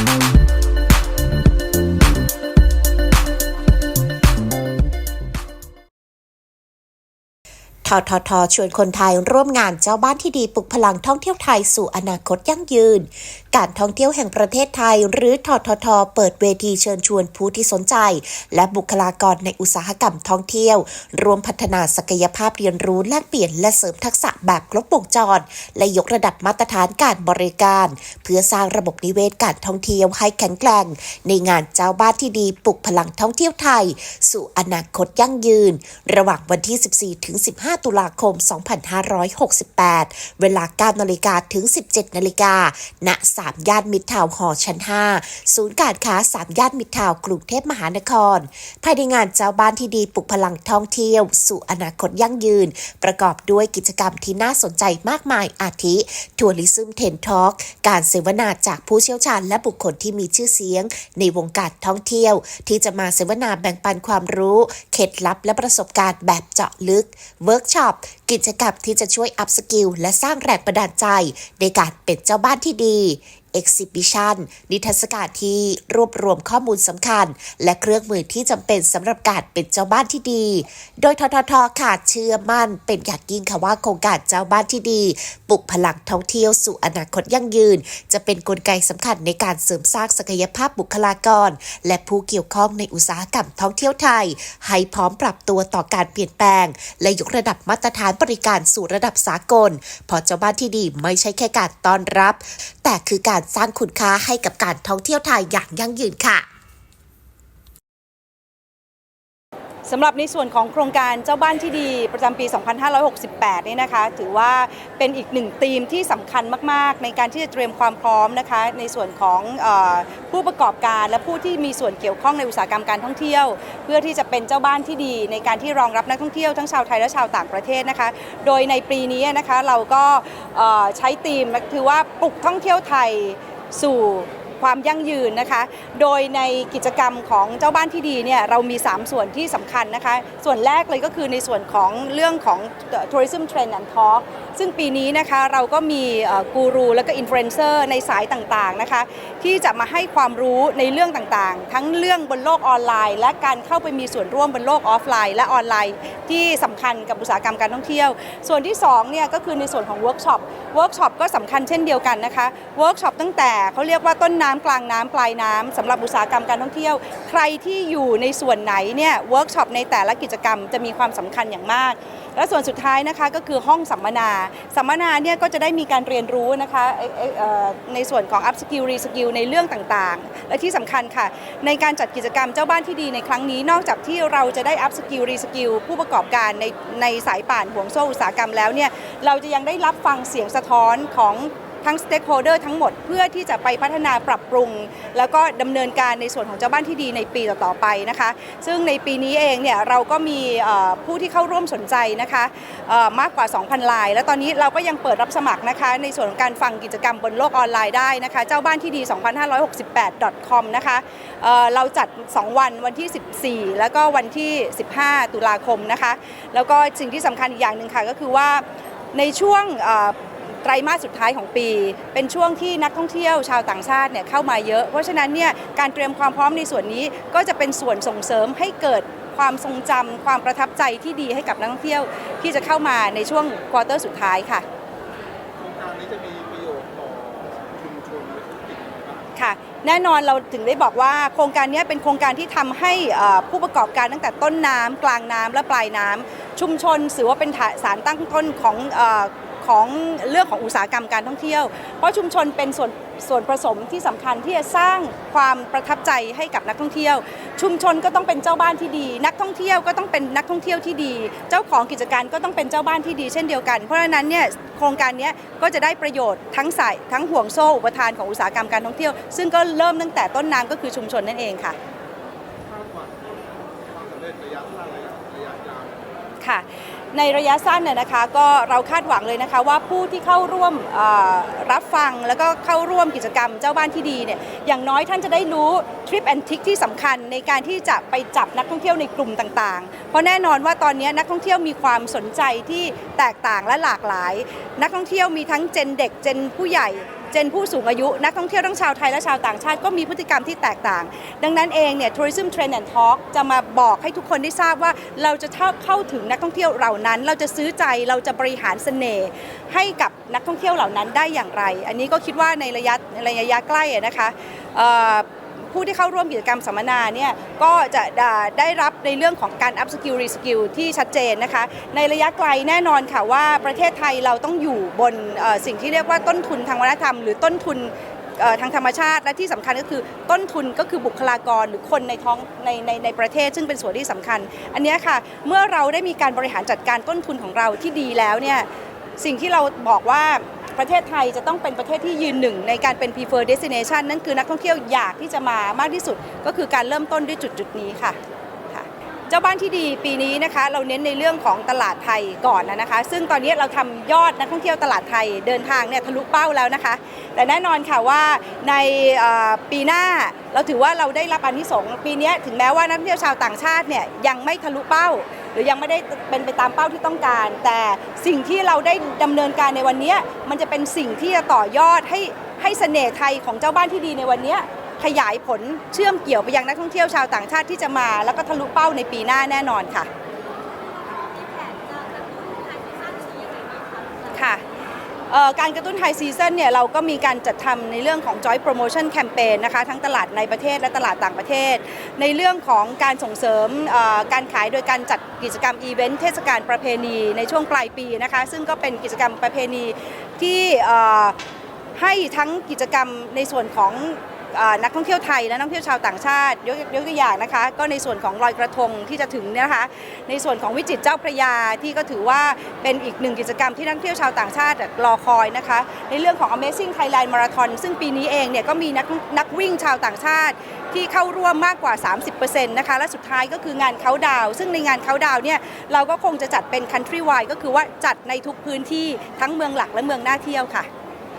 ทททชวนคนไทยร่วมงานเจ้าบ้านที่ดีปลุกพลังท่องเที่ยวไทยสู่อนาคตยั่งยืนการท่องเที่ยวแห่งประเทศไทย หรือททท เปิดเวทีเชิญชวนผู้ที่สนใจ และบุคลากรในอุตสาหกรรมท่องเที่ยว รวมพัฒนาศักยภาพเรียนรู้แลกเปลี่ยนและเสริมทักษะแบบครบวงจร และยกระดับมาตรฐานการบริการ เพื่อสร้างระบบนิเวศการท่องเที่ยวให้แข็งแกร่ง ในงานเจ้าบ้านที่ดีปลุกพลังท่องเที่ยวไทย สู่อนาคตยั่งยืน ระหว่างวันที่ 14 ถึง 15 ตุลาคม 2568 เวลา 9 นาฬิกาถึง 17 นาฬิกาณ3 ย่านมิตรทาวน์หอชั้น 5 ศูนย์การค้า 3 ย่านมิตรทาวน์กรุงเทพมหานคร ภายในงานเจ้าบ้านที่ดีปลุกพลังท่องเที่ยว สู่อนาคตยั่งยืน ประกอบด้วยกิจกรรมที่น่าสนใจมากมายอาทิทัวริซึมเทนทอ k การเสวนาจากผู้เชี่ยวชาญและบุคคลที่มีชื่อเสียง ในวงการท่องเที่ยว ที่จะมาเสวนาแบ่งปันความรู้ เคล็ดลับและประสบการณ์แบบเจาะลึกเวิร์กช็อปกิจกรรมที่จะช่วยอัพสกิลและสร้างแรงบันดาลใจ ในการเป็นเจ้าบ้านที่ดี Exhibition นิทรรศการที่รวบรวมข้อมูลสำคัญ และเครื่องมือที่จำเป็นสำหรับการเป็นเจ้าบ้านที่ดี โดยทททค่ะเชื่อมั่นเป็นอย่างยิ่งค่ะว่าโครงการเจ้าบ้านที่ดีปลุกพลังท่องเที่ยวสู่อนาคตยั่งยืน จะเป็นนกลไกสำคัญในการเสริมสร้างศักยภาพบุคลากร และผู้เกี่ยวข้องในอุตสาหกรรมท่องเที่ยวไทย ให้พร้อมปรับตัวต่อการเปลี่ยนแปลง และยกระดับมาตรฐานบริการสู่ระดับสากลเพราะเจ้าบ้านที่ดีไม่ใช่แค่การต้อนรับ แต่คือการสร้างคุณค่าให้กับการท่องเที่ยวไทยอย่างยั่งยืนค่ะ สำหรับในส่วนของโครงการเจ้าบ้านที่ดีประจำปี 2568 นี่นะคะ ถือว่าเป็นอีกหนึ่งธีมที่สำคัญมาก ๆ ในการที่จะเตรียมความพร้อมนะคะ ในส่วนของอผู้ประกอบการและผู้ที่มีส่วนเกี่ยวข้องในอุตสาหกรรมการท่องเที่ยว เพื่อที่จะเป็นเจ้าบ้านที่ดี ในการที่รองรับนักท่องเที่ยวทั้งชาวไทยและชาวต่างประเทศนะคะ โดยในปีนี้นะคะเราก็ใช้ธีมคือว่าปลุกท่องเที่ยวไทยสู่ ความยั่งยืนนะคะ โดยในกิจกรรมของเจ้าบ้านที่ดีเนี่ยเรามี 3 ส่วนที่สำคัญนะคะ ส่วนแรกเลยก็คือในส่วนของเรื่องของ tourism trend and talk ซึ่งปีนี้นะคะเราก็มีกูรูและก็อินฟลูเอนเซอร์ในสายต่างๆนะคะ ที่จะมาให้ความรู้ในเรื่องต่างๆ ทั้งเรื่องบนโลกออนไลน์ และการเข้าไปมีส่วนร่วมบนโลกออฟไลน์ และออนไลน์ที่สำคัญกับอุตสาหกรรมการท่องเที่ยว ส่วนที่2เนี่ยก็คือในส่วนของเวิร์กช็อปเวิร์กช็อปก็สำคัญเช่นเดียวกันนะคะเวิร์กช็อปตั้งแต่เขาเรียกว่าต้นน้ำกลางน้ำปลายน้ำสำหรับอุตสาหกรรมการท่องเที่ยว ใครที่อยู่ในส่วนไหนเนี่ยเวิร์กช็อปในแต่ละกิจกรรมจะมีความสำคัญอย่างมาก และส่วนสุดท้ายนะคะก็คือห้องสัมมนา สัมมนาเนี่ยก็จะได้มีการเรียนรู้นะคะในส่วนของ up skill re skill ในเรื่องต่างๆ และที่สำคัญค่ะ ในการจัดกิจกรรมเจ้าบ้านที่ดีในครั้งนี้นอกจากที่เราจะได้ up skill re skill ผู้ประกอบการในในสายป่านห่วงโซ่อุตสาหกรรมแล้วเนี่ยเราจะยังได้รับฟังเสียงสะท้อนของ ทั้ง stakeholder ทั้งหมดเพื่อที่จะไปพัฒนาปรับปรุง แล้วก็ดำเนินการในส่วนของเจ้าบ้านที่ดีในปีต่อๆไปนะคะ ซึ่งในปีนี้เองเนี่ยเราก็มีผู้ที่เข้าร่วมสนใจนะคะมากกว่า 2,000 ลาย และตอนนี้เราก็ยังเปิดรับสมัครนะคะ ในส่วนของการฟังกิจกรรมบนโลกออนไลน์ได้นะคะ เจ้าบ้านที่ดี 2568 .com นะคะเเราจัด 2 วันวันที่ 14 แล้วก็วันที่ 15 ตุลาคมนะคะ แล้วก็สิ่งที่สำคัญอีกอย่างหนึ่งค่ะก็คือว่าในช่วง ไตรมาสสุดท้ายของปี เป็นช่วงที่นักท่องเที่ยวชาวต่างชาติเนี่ยเข้ามาเยอะ เพราะฉะนั้นเนี่ยการเตรียมความพร้อมในส่วนนี้ก็จะเป็นส่วนส่งเสริมให้เกิดความทรงจำความประทับใจที่ดีให้กับนักท่องเที่ยวที่จะเข้ามาในช่วงควอเตอร์สุดท้ายค่ะโครงการนี้จะมีประโยชน์ต่อชุมชนและธุรกิจยังไงบ้างค่ะแน่นอนเราถึงได้บอกว่าโครงการนี้เป็นโครงการที่ทำให้เอ่อผู้ประกอบการตั้งแต่ต้นน้ำกลางน้ำและปลายน้ำชุมชนถือว่าเป็นฐานสารตั้งต้นของเออ ของเรื่องของอุตสาหกรรมการท่องเที่ยว เพราะชุมชนเป็นส่วนส่วนผสมที่สำคัญที่จะสร้างความประทับใจให้กับนักท่องเที่ยว ชุมชนก็ต้องเป็นเจ้าบ้านที่ดี นักท่องเที่ยวก็ต้องเป็นนักท่องเที่ยวที่ดี เจ้าของกิจการก็ต้องเป็นเจ้าบ้านที่ดีเช่นเดียวกัน เพราะฉะนั้นเนี่ยโครงการเนี้ยก็จะได้ประโยชน์ทั้งสายทั้งห่วงโซ่อุปทานของอุตสาหกรรมการท่องเที่ยว ซึ่งก็เริ่มตั้งแต่ต้นน้ำก็คือชุมชนนั่นเองค่ะคาดหวังความสำเร็จระ ในระยะสั้นเนี่ยนะคะก็เราคาดหวังเลยนะคะว่าผู้ที่เข้าร่วมรับฟัง แล้วก็เข้าร่วมกิจกรรมเจ้าบ้านที่ดีเนี่ยอย่างน้อยท่านจะได้รู้ทริปแอนทิกที่สำคัญในการที่จะไปจับนักท่องเที่ยวในกลุ่มต่างๆ เพราะแน่นอนว่าตอนนี้นักท่องเที่ยวมีความสนใจที่แตกต่างและหลากหลาย นักท่องเที่ยวมีทั้งเจนเด็กเจนผู้ใหญ่เจนผู้สูงอายุ นักท่องเที่ยวทั้งชาวไทยและชาวต่างชาติก็มีพฤติกรรมที่แตกต่าง ดังนั้นเองเนี่ย Tourism Trend and Talk จะมาบอกให้ทุกคนได้ทราบว่าเราจะเข้าถึงนักท่องเที่ยวเหล่านั้น เราจะซื้อใจเราจะบริหารเสน่ห์ให้กับนักท่องเที่ยวเหล่านั้นได้อย่างไร อันนี้ก็คิดว่าในระยะในระยะใกล้นะคะผู้ที่เข้าร่วมกิจกรรมสัมมนาเนี่ยก็จะได้รับในเรื่องของการ up skill re skill ที่ชัดเจนนะคะ ในระยะไกลแน่นอนค่ะว่าประเทศไทยเราต้องอยู่บนสิ่งที่เรียกว่าต้นทุนทางวัฒนธรรม หรือต้นทุน ทางธรรมชาติและที่สำคัญก็คือต้นทุนก็คือบุคลากรหรือคนในท้องในในในประเทศ ซึ่งเป็นส่วนที่สำคัญ อันนี้ค่ะเมื่อเราได้มีการบริหารจัดการต้นทุนของเราที่ดีแล้วเนี่ยสิ่งที่เราบอกว่าประเทศไทยจะต้องเป็นประเทศที่ยืนหนึ่งในการเป็น prefer destination นั่นคือนักท่องเที่ยวอยากที่จะมามากที่สุด ก็คือการเริ่มต้นด้วยจุดจุดนี้ค่ะ เจ้าบ้านที่ดีปีนี้นะคะ เราเน้นในเรื่องของตลาดไทยก่อนนะคะ ซึ่งตอนนี้เราทำยอดนักท่องเที่ยวตลาดไทยเดินทางเนี่ยทะลุเป้าแล้วนะคะ แต่แน่นอนค่ะว่าในปีหน้าเราถือว่าเราได้รับอานิสงส์ปีนี้ถึงแม้ว่านักท่องเที่ยวชาวต่างชาติเนี่ยยังไม่ทะลุเป้า หรือยังไม่ได้เป็นไปตามเป้าที่ต้องการ แต่สิ่งที่เราได้ดำเนินการในวันนี้มันจะเป็นสิ่งที่จะต่อยอดให้ให้เสน่ห์ไทยของเจ้าบ้านที่ดีในวันนี้ ขยายผลเชื่อมเกี่ยวไปยังนักท่องเที่ยวชาวต่างชาติที่จะมา แล้วก็ทะลุเป้าในปีหน้าแน่นอนค่ะค่ะการกระตุ้นไฮซีซันเนี่ยเราก็มีการจัดทำในเรื่องของ Joint Promotion Campaign นะคะทั้งตลาดในประเทศและตลาดต่างประเทศ ในเรื่องของการส่งเสริมการขายโดยการจัดกิจกรรมอีเวนต์เทศกาลประเพณีในช่วงปลายปีนะคะซึ่งก็เป็นกิจกรรมประเพณีที่ให้ทั้งกิจกรรมในส่วนของ นักท่องเที่ยวไทยและนักท่องเที่ยวชาวต่างชาติยกยกตัวอย่างนะคะ ก็ในส่วนของลอยกระทงที่จะถึงเนี่ยนะคะ ในส่วนของวิจิตรเจ้าพระยาที่ก็ถือว่าเป็นอีกหนึ่งกิจกรรมที่นักท่องเที่ยวชาวต่างชาติรอคอยนะคะ ในเรื่องของ Amazing Thailand Marathon ซึ่งปีนี้เองเนี่ยก็มีนักนักวิ่งชาวต่างชาติที่เข้าร่วมมากกว่า 30%นะคะ และสุดท้ายก็คืองานเขาดาวซึ่งในงานเขาดาวเนี่ยเราก็คงจะจัดเป็น country wide ก็คือว่าจัดในทุกพื้นที่ทั้งเมืองหลักและเมืองน่าเที่ยวค่ะ